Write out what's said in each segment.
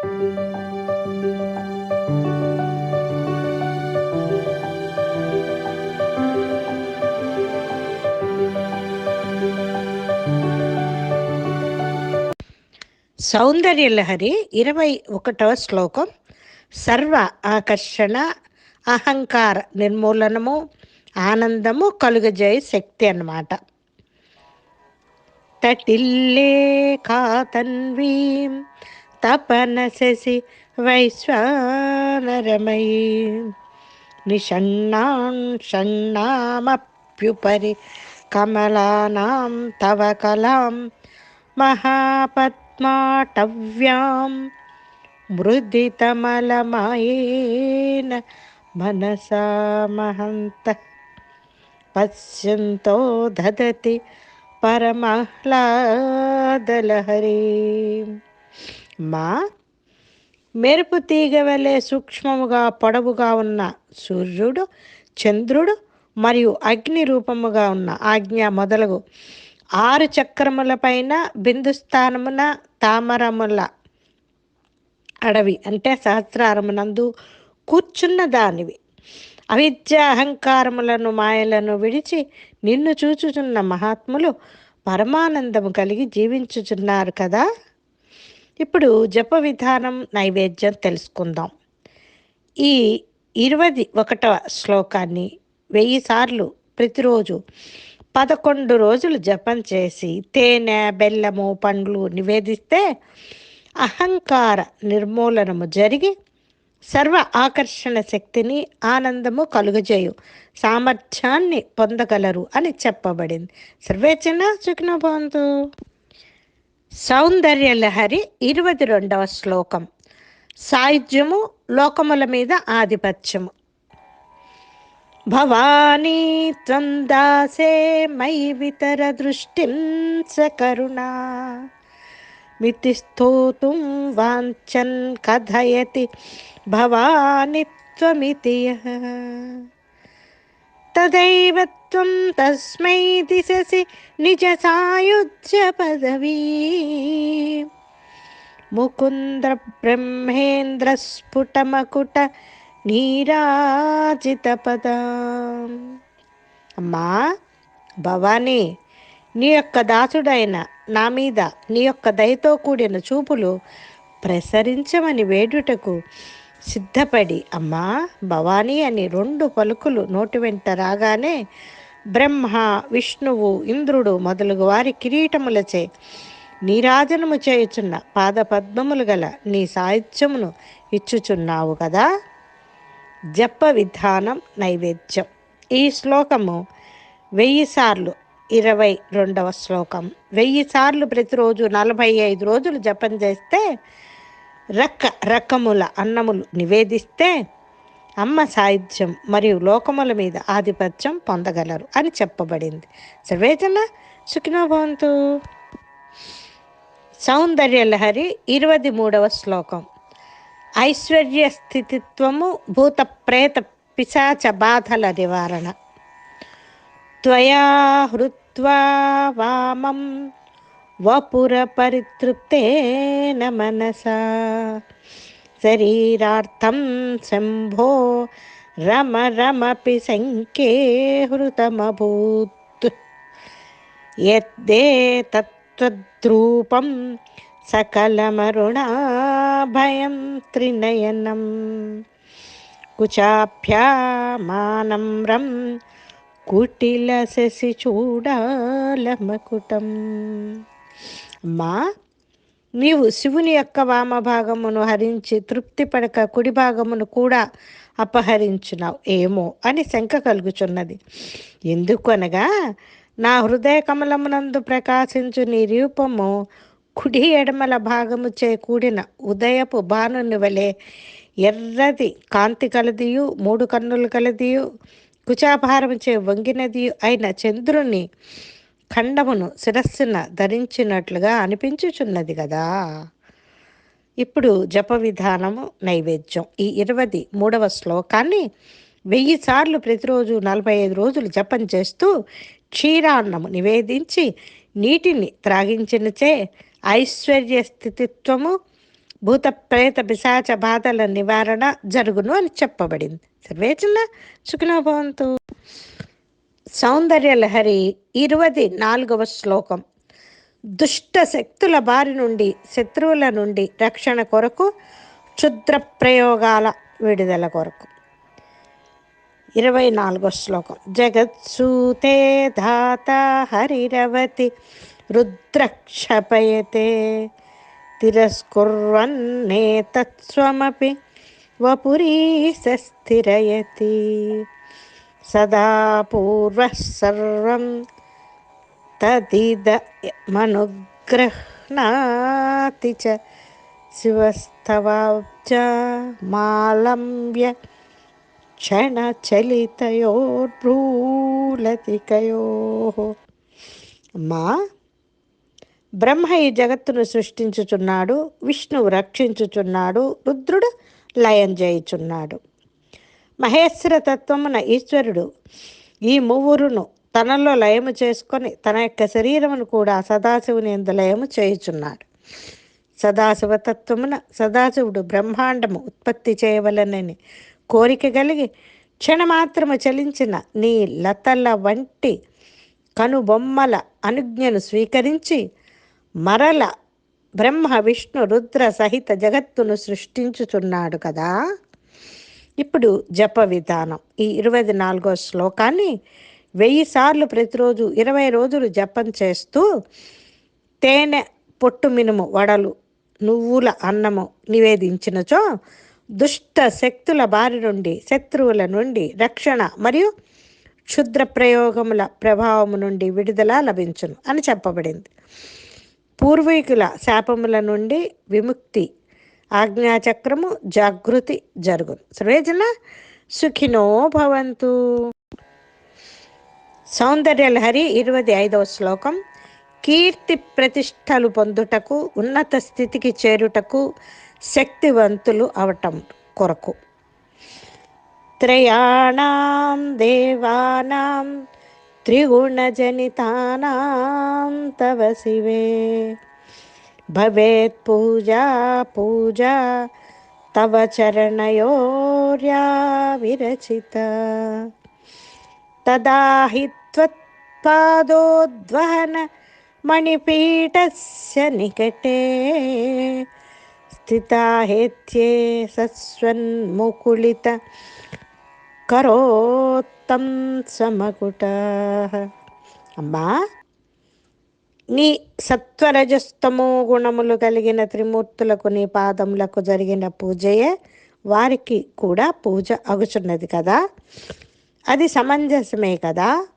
సౌందర్యలహరి ఇరవై ఒకటవ శ్లోకం. సర్వ ఆకర్షణ అహంకార నిర్మూలనము ఆనందము కలుగజేయ శక్తి అన్నమాట. తటిల్లే కాతన్వీం తపన శశి వైశ్వానరమయీ నిషణ్ణాం షణ్ణామప్యుపరి కమలానాం తవ కలాం మహాపద్మాటవ్యాం మృదితమలమాయేన మనసా మహంత పశ్యంతో దదతి పరమహ్లాదలహరి మా మెరుపు తీగ వలె సూక్ష్మముగా పొడవుగా ఉన్న సూర్యుడు చంద్రుడు మరియు అగ్ని రూపముగా ఉన్న ఆజ్ఞ మొదలగు ఆరు చక్రముల పైన బిందుస్థానమున తామరముల అడవి అంటే సహస్రారమునందు కూర్చున్న దానివి. అవిద్య అహంకారములను మాయలను విడిచి నిన్ను చూచుచున్న మహాత్ములు పరమానందము కలిగి జీవించుచున్నారు కదా? ఇప్పుడు జప విధానం నైవేద్యం తెలుసుకుందాం. ఈ ఇరవై ఒకటవ శ్లోకాన్ని వెయ్యి సార్లు ప్రతిరోజు పదకొండు రోజులు జపం చేసి తేనె బెల్లము పండ్లు నివేదిస్తే అహంకార నిర్మూలనము జరిగి సర్వ ఆకర్షణ శక్తిని ఆనందము కలుగజేయు సామర్థ్యాన్ని పొందగలరు అని చెప్పబడింది. సర్వేచన సుఖినోభవంతు సౌందర్యలహరి ఇరవై రెండవ శ్లోకం. సాయుధ్యము లోకముల మీద ఆధిపత్యము. భవానీ త్వం దాసే మై వితర దృష్టిం సకరుణా మితి స్తోతుం వాంఛన్ కథయతి భవాని త్వమితి తదైవ త్వం తస్మై దిశసి నిజ సాయుధ్య పదవీ ముకుంద్ర బ్రహ్మేంద్ర స్ఫుటమకుట నీరాజిత పద అమ్మా భవానీ నీ యొక్క దాసుడైన నా మీద నీ యొక్క దయతో కూడిన చూపులు ప్రసరించమని వేడుటకు సిద్ధపడి అమ్మా భవానీ అని రెండు పలుకులు నోటి వెంట రాగానే బ్రహ్మ విష్ణువు ఇంద్రుడు మొదలగు వారి కిరీటములచే నీరాజనము చేయుచున్న పాద పద్మములు గల నీ సాహిత్యమును ఇచ్చుచున్నావు కదా. జప విధానం నైవేద్యం. ఈ శ్లోకము వెయ్యి సార్లు ఇరవై రెండవ శ్లోకం. వెయ్యి సార్లు ప్రతిరోజు నలభై ఐదు రోజులు జపం చేస్తే రక్క రకముల అన్నములు నివేదిస్తే అమ్మ సాహిత్యం మరియు లోకముల మీద ఆధిపత్యం పొందగలరు అని చెప్పబడింది. సర్వేజన సుఖినోభవంతు సౌందర్యలహరి ఇరవై మూడవ శ్లోకం. ఐశ్వర్య స్థితిత్వము భూత ప్రేత పిశాచ బాధల నివారణ. త్వయా హృత్వా వామం వపుర పరితృప్తేన మనసా. శరీరార్థం శంభో రమ రమపి శంకే హృతమభూత్. యద్దే తత్వద్రూపం సకలమరుణాభయం త్రినయనం. కుచాభ్యామానమ్రం కుటిల శశి చూడాలమకుటం. అమ్మా నీవు శివుని యొక్క వామభాగమును హరించి తృప్తి పడక కుడి భాగమును కూడా అపహరించున్నావు. ఏమో అని శంక కలుగుచున్నది. ఎందుకనగా నా హృదయ కమలమునందు ప్రకాశించు నీ రూపము కుడి ఎడమల భాగము చే కూడిన ఉదయపు బాణుని వలె ఎర్రది కాంతి కలదియు మూడు కన్నులు కలదియు కుచాభారము చే వంగినదియు అయిన చంద్రుని ఖండమును శిరస్సున ధరించినట్లుగా అనిపించుచున్నది కదా ఇప్పుడు జప విధానము నైవేద్యం. ఈ ఇరవై మూడవ శ్లోకాన్ని వెయ్యి సార్లు ప్రతిరోజు నలభై ఐదు రోజులు జపం చేస్తూ క్షీరాన్నము నివేదించి నీటిని త్రాగించినచే ఐశ్వర్య స్థితిత్వము భూత ప్రేత పిశాచ బాధల నివారణ జరుగును అని చెప్పబడింది. సర్వేచన సుఖినోభవంతు సౌందర్య లహరి ఇరవై నాలుగవ శ్లోకం. దుష్ట శక్తుల బారి నుండి శత్రువుల నుండి రక్షణ కొరకు క్షుద్ర ప్రయోగాల విడుదల కొరకు. ఇరవై నాలుగో శ్లోకం జగత్సూతే ధాత హరిరవతి రుద్రక్షపయతే తిరస్కుర్వన్నే తత్స్వమపి వపురీసస్థిరయతి సదా పూర్వः సర్వం తదిదమనుగ్రహ్ణాతి చ శివస్తవాబ్జ మాలంబ్య క్షణచలితయోర్భ్రూలతికయో. అమ్మా బ్రహ్మ ఈ జగత్తును సృష్టించుచున్నాడు విష్ణువు రక్షించుచున్నాడు రుద్రుడు లయం చేయుచున్నాడు మహేశ్వర తత్వమున ఈశ్వరుడు ఈ మువ్వురును తనలో లయము చేసుకొని తన యొక్క శరీరమును కూడా సదాశివుని ఎందు లయము చేయుచున్నాడు. సదాశివతత్వమున సదాశివుడు బ్రహ్మాండము ఉత్పత్తి చేయవలనని కోరిక కలిగి క్షణమాత్రము చలించిన నీ లతల వంటి కనుబొమ్మల అనుజ్ఞను స్వీకరించి మరల బ్రహ్మ విష్ణు రుద్ర సహిత జగత్తును సృష్టించుచున్నాడు కదా. ఇప్పుడు జప విధానం. ఈ ఇరవై నాలుగో శ్లోకాన్ని వెయ్యి సార్లు ప్రతిరోజు ఇరవై రోజులు జపం చేస్తూ తేనె పొట్టు మినుము వడలు నువ్వుల అన్నము నివేదించినచో దుష్ట శక్తుల బారి నుండి శత్రువుల నుండి రక్షణ మరియు క్షుద్ర ప్రయోగముల ప్రభావము నుండి విడుదల లభించును అని చెప్పబడింది. పూర్వీకుల శాపముల నుండి విముక్తి ఆజ్ఞాచక్రము జాగృతి జరుగును. సర్వేజన సుఖినో భవంతు. సౌందర్యలహరి ఇరవై ఐదవ శ్లోకం. కీర్తి ప్రతిష్టలు పొందుటకు ఉన్నత స్థితికి చేరుటకు శక్తివంతులు అవటం కొరకు. త్రయాణం దేవానాం త్రిగుణజనితానాం తవ శివే. భవేత్ పూజా పూజా తవ చరణయోర్యా విరచిత. తదా హి త్వత్పాదోద్వహన మణిపీఠస్య నికటే. స్థితా హేత్యే సస్వన్ముకుళిత కరోత్తం సమకుట. అమ్మా! నీ సత్వరజస్తమో గుణములు కలిగిన త్రిమూర్తులకు నీ పాదములకు జరిగిన పూజయే వారికి కూడా పూజ అగుచున్నది కదా. అది సమంజసమే కదా.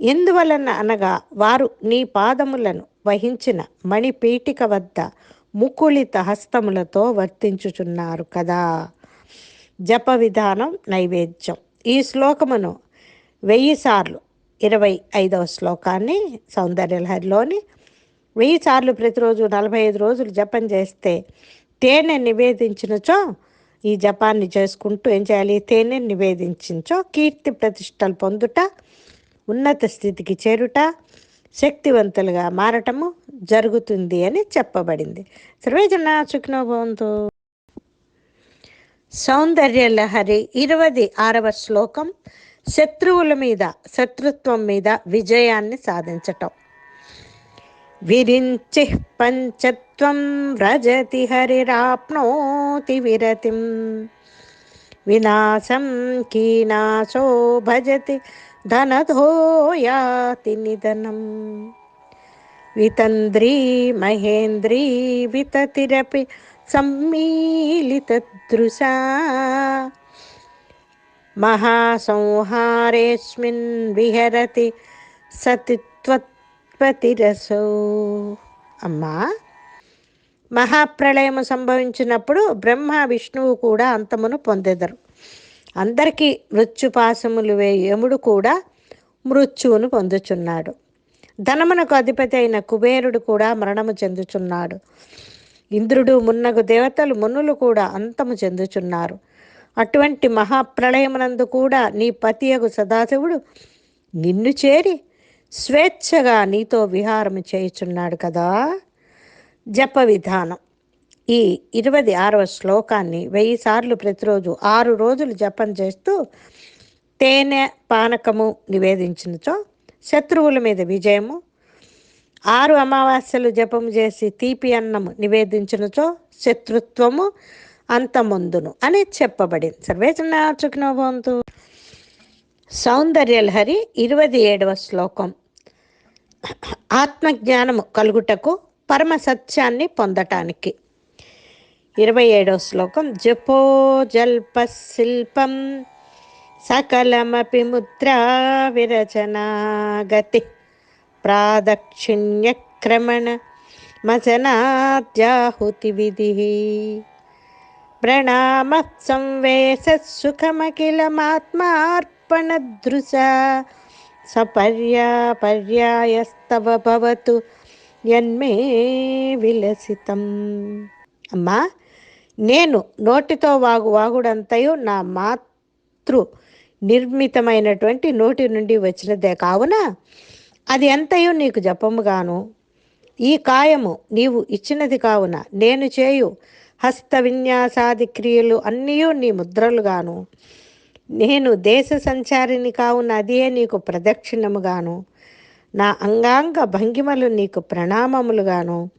ఎందువలన అనగా వారు నీ పాదములను వహించిన మణిపీఠిక వద్ద ముకుళిత హస్తములతో వర్తించుచున్నారు కదా. జప విధానం నైవేద్యం. ఈ శ్లోకమును వెయ్యి సార్లు ఇరవై ఐదవ శ్లోకాన్ని సౌందర్యలహరిలోని వెయ్యి సార్లు ప్రతిరోజు నలభై ఐదు రోజులు జపం చేస్తే తేనె నివేదించినచో ఈ జపాన్ని చేసుకుంటూ ఏం చేయాలి? తేనె నివేదించించో కీర్తి ప్రతిష్టలు పొందుట ఉన్నత స్థితికి చేరుట శక్తివంతులుగా మారటము జరుగుతుంది అని చెప్పబడింది. సర్వేజన సుఖినోభవంతో సౌందర్య లహరి ఇరవై ఆరవ శ్లోకం శత్రువుల మీద శత్రుత్వం మీద విజయాన్ని సాధించటం. విరించి పంచత్వం వ్రజతి హరిరాప్నోతి విరతిం. వినాశం కీనాశో భజతి ధనధోయాతి నిధనం. వితంద్రీ మహేంద్రీ వితతిరపి సమ్మీలితదృశా మహాసంహారేస్మిన్ విహరతి సతిత్వత్పతిరసో. అమ్మా మహాప్రళయము సంభవించినప్పుడు బ్రహ్మ విష్ణువు కూడా అంతమును పొందెదరు. అందరికీ మృత్యుపాసములు వే యముడు కూడా మృత్యువును పొందుచున్నాడు. ధనమునకు అధిపతి అయిన కుబేరుడు కూడా మరణము చెందుచున్నాడు. ఇంద్రుడు మున్నగు దేవతలు మునులు కూడా అంతము చెందుచున్నారు. అటువంటి మహాప్రళయమునందు కూడా నీ పతియగు సదాశివుడు నిన్ను చేరి స్వేచ్ఛగా నీతో విహారము చేయుచున్నాడు కదా. జప విధానం. ఈ ఇరవై ఆరవ శ్లోకాన్ని వెయ్యి సార్లు ప్రతిరోజు ఆరు రోజులు జపం చేస్తూ తేనె పానకము నివేదించినచో శత్రువుల మీద విజయము ఆరు అమావాస్యలు జపం చేసి తీపి అన్నము నివేదించినచో శత్రుత్వము అంతమొందును అని చెప్పబడింది. సర్వేచన చుకినోభవంతు. సౌందర్యలహరి ఇరవై ఏడవ శ్లోకం. ఆత్మజ్ఞానము కలుగుటకు పరమ సత్యాన్ని పొందటానికి. ఇరవై ఏడవ శ్లోకం. జపో జల్ప శిల్పం సకలమపి ముద్రా విరచనా గతి. ప్రాదక్షిణ్యక్రమణ మచనాద్యాహుతి విధి. ప్రణామ సంవేశ సపర్యా పర్యాయస్తవ భవతు యన్మే విలసితం అమ్మా నేను నోటితో వాగు వాగుడంతయు నా మాతృ నిర్మితమైనటువంటి నోటి నుండి వచ్చినదే కావున అది ఎంతయో నీకు జపముగాను? ఈ కాయము నీవు ఇచ్చినది కావున నేను చేయు హస్త విన్యాసాది క్రియలు అన్నీ నీ ముద్రలుగాను. నేను దేశ సంచారిని కావున అదే నీకు ప్రదక్షిణముగాను. నా అంగాంగ భంగిమలు నీకు ప్రణామములుగాను.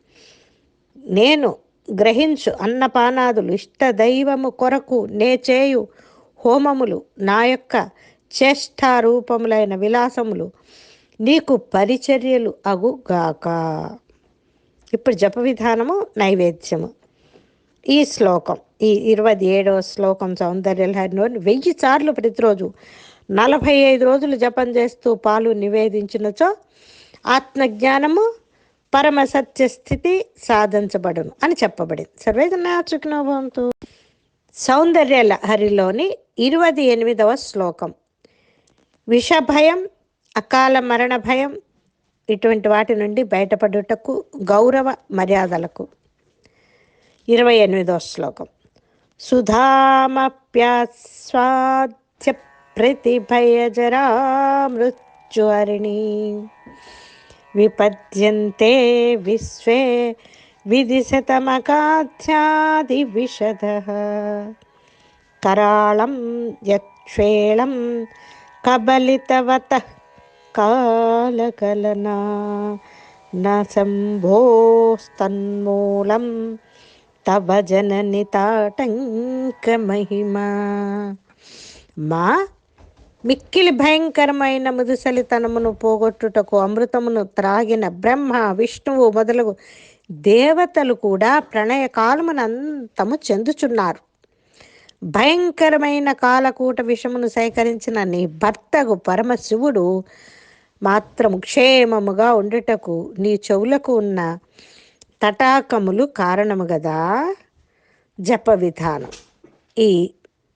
నేను గ్రహించు అన్నపానాదులు ఇష్ట దైవము కొరకు నే చేయు హోమములు నా యొక్క చేష్టారూపములైన విలాసములు నీకు పరిచర్యలు అగుగాక. ఇప్పుడు జప విధానము నైవేద్యము. ఈ శ్లోకం ఈ ఇరవై ఏడవ శ్లోకం సౌందర్యలహరిలోని వెయ్యి సార్లు ప్రతిరోజు నలభై ఐదు రోజులు జపం చేస్తూ పాలు నివేదించినచో ఆత్మజ్ఞానము పరమ సత్య స్థితి సాధించబడును అని చెప్పబడింది. సర్వేదన సౌందర్య హరిలోని ఇరవై ఎనిమిదవ శ్లోకం. విషభయం అకాల మరణ భయం ఇటువంటి వాటి నుండి బయటపడుటకు గౌరవ మర్యాదలకు. ఇరవై ఎనిమిదవ శ్లోకం సుధామప్యాస్వాద్య ప్రతిభయజరా మృత్యుహరిణి విపద్యంతే విశ్వే విదిశతమకాధ్యాది విశద कराळं यक्षेळं कबलितवतः कालकलना न తవ జనని తాటంక మహిమ. మా మిక్కిలి భయంకరమైన ముదుసలితనమును పోగొట్టుటకు అమృతమును త్రాగిన బ్రహ్మ విష్ణువు మొదలగు దేవతలు కూడా ప్రణయ కాలమునంతము చెందుచున్నారు. భయంకరమైన కాలకూట విషమును సేకరించిన నీ భర్తకు పరమశివుడు మాత్రం క్షేమముగా ఉండుటకు నీ చెవులకు ఉన్న తటాకములు కారణము గదా జప విధానం. ఈ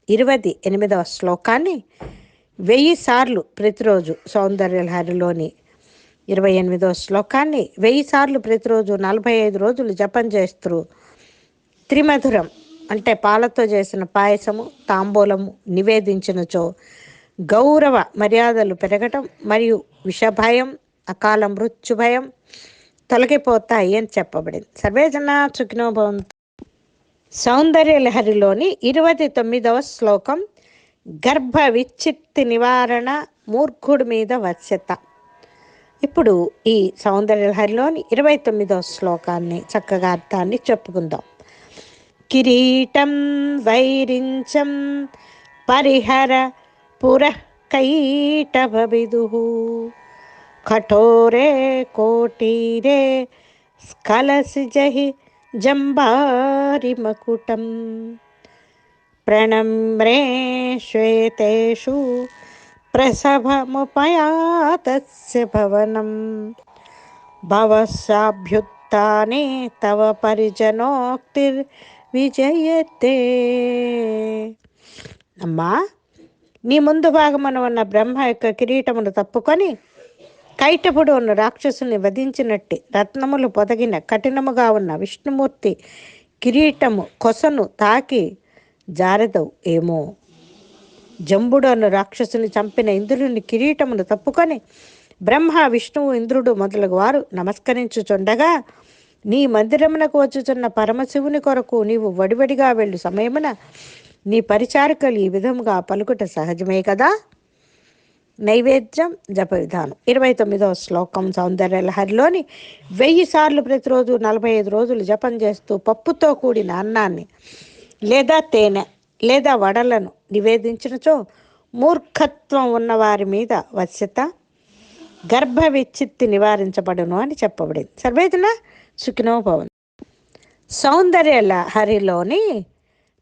ఇరవై ఎనిమిదవ శ్లోకాన్ని వెయ్యి సార్లు ప్రతిరోజు సౌందర్యలహరిలోని ఇరవై ఎనిమిదవ శ్లోకాన్ని వెయ్యి సార్లు ప్రతిరోజు నలభై ఐదు రోజులు జపం చేస్తూ త్రిమధురం అంటే పాలతో చేసిన పాయసము తాంబూలము నివేదించినచో గౌరవ మర్యాదలు పెరగటం మరియు విషభయం అకాల మృత్యు భయం తొలగిపోతాయి అని చెప్పబడింది. సర్వేజన సుఖినోభవం సౌందర్య లహరిలోని ఇరవై తొమ్మిదవ శ్లోకం గర్భ విచ్చిత్తి నివారణ మూర్ఖుడి మీద వశ్యత. ఇప్పుడు ఈ సౌందర్య లహరిలోని ఇరవై తొమ్మిదవ శ్లోకాన్ని చక్కగా అర్థాన్ని చెప్పుకుందాం. కిరీటం వైరించం పరిహర పురః కైటభిదు కోటీరే స్ఖలసి జహి జంబారి మకుటం ప్రణమ్రే శ్వేతేషు ప్రసభముపయాతస్య భవనం భవసాభ్యుత్నే తవ పరిజనోక్తిర్ విజయతే అమ్మా నీ ముందు భాగమున ఉన్న బ్రహ్మ యొక్క కిరీటమును తప్పుకొని కైటపుడు ఉన్న రాక్షసుని వధించినట్టే రత్నములు పొదగిన కఠినముగా ఉన్న విష్ణుమూర్తి కిరీటము కొసను తాకి జారదవు ఏమో. జంబుడు అను రాక్షసుని చంపిన ఇంద్రుని కిరీటమును తప్పుకొని బ్రహ్మ విష్ణువు ఇంద్రుడు మొదలగు వారు నమస్కరించుచుండగా నీ మందిరమునకు వచ్చుచున్న పరమశివుని కొరకు నీవు వడివడిగా వెళ్ళు సమయమున నీ పరిచారికలు ఈ విధముగా పలుకుట సహజమే కదా? నైవేద్యం జప విధానం ఇరవై తొమ్మిదవ శ్లోకం సౌందర్య లహరిలోని వెయ్యి సార్లు ప్రతిరోజు నలభై ఐదు రోజులు జపం చేస్తూ పప్పుతో కూడిన అన్నాన్ని లేదా తేనె లేదా వడలను నివేదించినచో మూర్ఖత్వం ఉన్నవారి మీద వశ్యత గర్భ విచ్చిత్తి నివారించబడును అని చెప్పబడింది. సర్వేదన సుఖినో భవన్ సౌందర్య లహరిలోని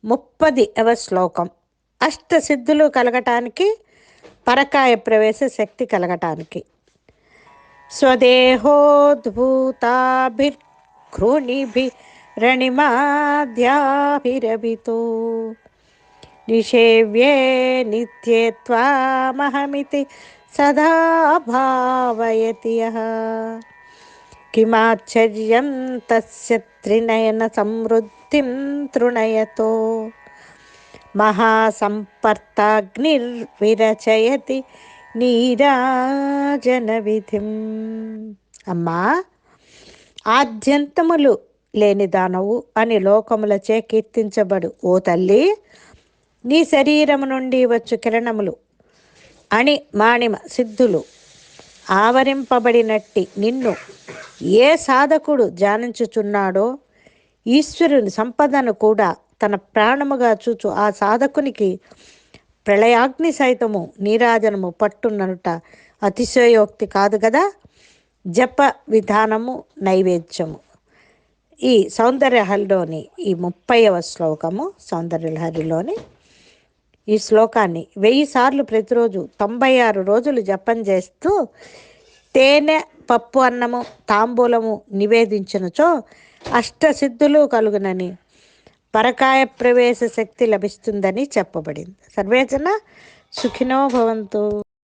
ముప్పది అవ శ్లోకం. అష్ట సిద్ధులు కలగటానికి పరకాయ ప్రవేశ శక్తి కలగటానికి. స్వదేహోద్భూతాభిర్ఘృణిభి రణిమాద్యాభిరభితో నిషేవ్యే నిత్యే త్వామహమితి సదా భావయతి యః. కిమాశ్చర్యం తస్య త్రినయన సమృద్ధిం తృణయతో. మహాసంపర్తాగ్నిర్విరచయతి నీరాజన విధిం అమ్మా ఆద్యంతములు లేని దానవు అని లోకములచే కీర్తించబడు. ఓ తల్లి నీ శరీరము నుండి వచ్చు కిరణములు అని మాణిమ సిద్ధులు ఆవరింపబడినట్టి నిన్ను ఏ సాధకుడు ధ్యానించుచున్నాడో ఈశ్వరుని సంపదను కూడా తన ప్రాణముగా చూచు. ఆ సాధకునికి ప్రళయాగ్ని సైతము నీరాజనము పట్టుననుట అతిశయోక్తి కాదు కదా జప విధానము నైవేద్యము. ఈ సౌందర్యహరిలోని ఈ ముప్పైవ శ్లోకము సౌందర్యహరిలోని ఈ శ్లోకాన్ని వెయ్యి సార్లు ప్రతిరోజు తొంభై ఆరు రోజులు జపం చేస్తూ తేనె పప్పు అన్నము తాంబూలము నివేదించినచో అష్టసిద్ధులు కలుగునని పరకాయ ప్రవేశ శక్తి లభిస్తుందని చెప్పబడింది. సర్వేజన సుఖినో భవంతు.